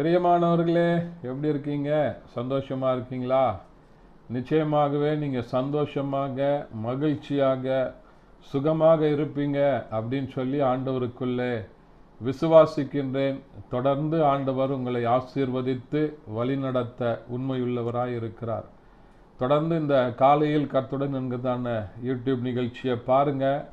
பிரியமானவர்களே எப்படி இருக்கீங்க? சந்தோஷமாக இருக்கீங்களா? நிச்சயமாகவே நீங்கள் சந்தோஷமாக மகிழ்ச்சியாக சுகமாக இருப்பீங்க அப்படின்னு சொல்லி ஆண்டவருக்குள்ளே விசுவாசிக்கின்றேன். தொடர்ந்து ஆண்டவர் உங்களை ஆசீர்வதித்து வழிநடத்த உண்மையுள்ளவராய் இருக்கிறார். தொடர்ந்து இந்த காலையில் கத்துடன் என்கிறதான யூடியூப் நிகழ்ச்சியை பாருங்கள்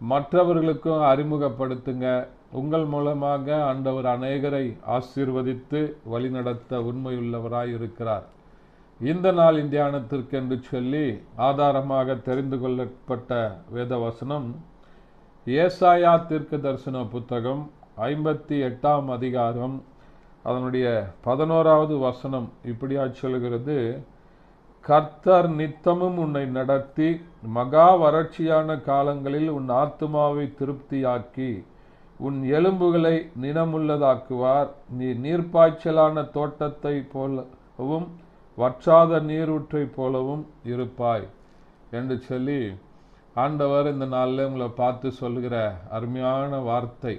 மற்றவர்களுக்கும் அறிமுகப்படுத்துங்க. உங்கள் மூலமாக ஆண்டவர் அநேகரை ஆசீர்வதித்து வழிநடத்த உண்மையுள்ளவராய் இருக்கிறார் இந்த நாள் தியானத்திற்கு என்று சொல்லி ஆதாரமாக தெரிந்து கொள்ளப்பட்ட வேதவசனம் ஏசாயா தீர்க்க தரிசன புத்தகம் ஐம்பத்தி எட்டாம் அதிகாரம் அதனுடைய பதினோராவது வசனம் இப்படியா சொல்கிறது கர்த்தர் நித்தமும் உன்னை நடத்தி மகா வறட்சியான காலங்களில் உன் ஆத்மாவை திருப்தியாக்கி உன் எலும்புகளை நினமுள்ளதாக்குவார் நீ நீர்ப்பாய்ச்சலான தோட்டத்தை போலவும் வற்றாத நீரூற்றை போலவும் இருப்பாய் என்று சொல்லி ஆண்டவர் இந்த நாளில் உங்களை பார்த்து சொல்லுகிற அருமையான வார்த்தை.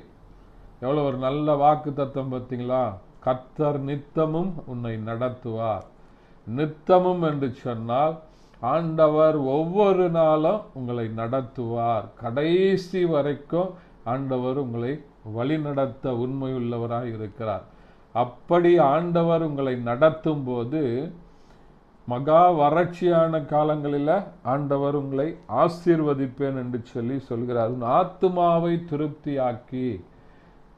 எவ்வளோ ஒரு நல்ல வாக்கு தத்துவம் பார்த்தீங்களா? கர்த்தர் நித்தமும் உன்னை நடத்துவார். நித்தமும் என்று சொன்னால் ஆண்டவர் ஒவ்வொரு நாளும் உங்களை நடத்துவார். கடைசி வரைக்கும் ஆண்டவர் உங்களை வழிநடத்த உண்மையுள்ளவராக இருக்கிறார். அப்படி ஆண்டவர் உங்களை நடத்தும் போது மகா வறட்சியான காலங்களில் ஆண்டவர் உங்களை ஆசீர்வதிப்பேன் என்று சொல்லி சொல்கிறார். உன் ஆத்துமாவை திருப்தியாக்கி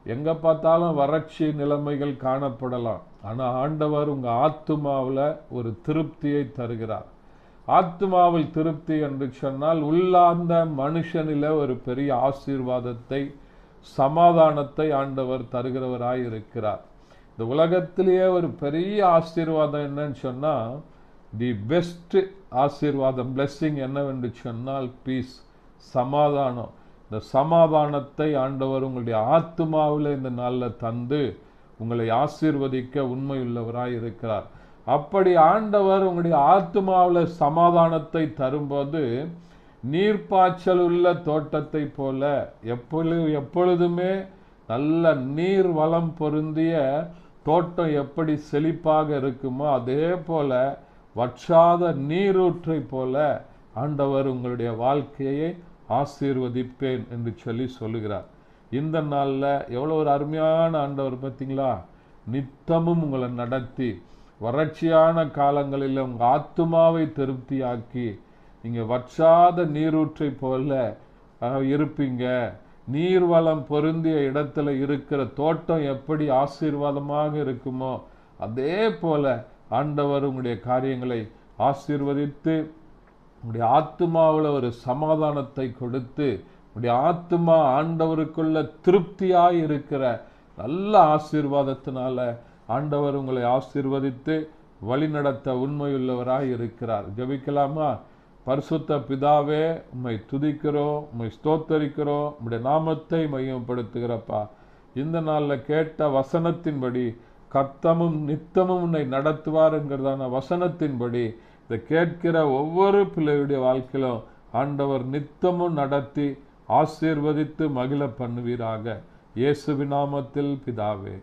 எங்கே பார்த்தாலும் வறட்சி நிலைமைகள் காணப்படலாம். ஆனால் ஆண்டவர் உங்கள் ஆத்துமாவில் ஒரு திருப்தியை தருகிறார். ஆத்மாவில் திருப்தி என்று சொன்னால் உள்ளார்ந்த மனுஷனில் ஒரு பெரிய ஆசீர்வாதத்தை சமாதானத்தை ஆண்டவர் தருகிறவராய் இருக்கிறார் இந்த உலகத்திலேயே ஒரு பெரிய ஆசீர்வாதம் என்னன்னு சொன்னால் தி பெஸ்ட் ஆசீர்வாதம் பிளெஸ்ஸிங் என்னவென்று சொன்னால் பீஸ் சமாதானம். இந்த சமாதானத்தை ஆண்டவர் உங்களுடைய ஆத்மாவில் இந்த நாளில் தந்து உங்களை ஆசீர்வதிக்க உண்மையுள்ளவராய் இருக்கிறார் அப்படி ஆண்டவர் உங்களுடைய ஆத்மாவில் சமாதானத்தை தரும்போது நீர்ப்பாய்ச்சல் உள்ள தோட்டத்தை போல எப்பொழு எப்பொழுதுமே நல்ல நீர் வளம் பொருந்திய தோட்டம் எப்படி செழிப்பாக இருக்குமோ அதே போல வற்றாத நீரூற்றை போல ஆண்டவர் உங்களுடைய வாழ்க்கையை ஆசீர்வதிப்பேன் என்று சொல்லி சொல்லுகிறார். இந்த நாளில் எவ்வளோ ஒரு அருமையான ஆண்டவர் பார்த்தீங்களா நித்தமும் உங்களை நடத்தி வறட்சியான காலங்களில் உங்கள் ஆத்துமாவை திருப்தியாக்கி நீங்கள் வற்றாத நீரூற்றை போல அஹ், இருப்பீங்க. நீர்வளம் பொருந்திய இடத்துல இருக்கிற தோட்டம் எப்படி ஆசீர்வாதமாக இருக்குமோ அதே போல ஆண்டவர் உங்களுடைய காரியங்களை ஆசீர்வதித்து உங்களுடைய ஆத்மாவில் ஒரு சமாதானத்தை கொடுத்து உங்களுடைய ஆத்மா ஆண்டவருக்குள்ள திருப்தியாக இருக்கிற நல்ல ஆசீர்வாதத்தினால ஆண்டவர் உங்களை ஆசீர்வதித்து வழிநடத்த உண்மையுள்ளவராக இருக்கிறார். ஜெபிக்கலாமா? பரிசுத்த பிதாவே உம்மை துதிக்கிறோம் உம்மை ஸ்தோத்தரிக்கிறோம் உம்முடைய நாமத்தை மையப்படுத்துகிறப்பா. இந்த நாளில் கேட்ட வசனத்தின்படி கத்தமும் நித்தமும் உன்னை நடத்துவாருங்கிறதான வசனத்தின்படி இதை கேட்கிற ஒவ்வொரு பிள்ளையுடைய வாழ்க்கையிலும் ஆண்டவர் நித்தமும் நடத்தி ஆசீர்வதித்து மகிழ பண்ணுவீராக. இயேசு நாமத்தில் பிதாவே.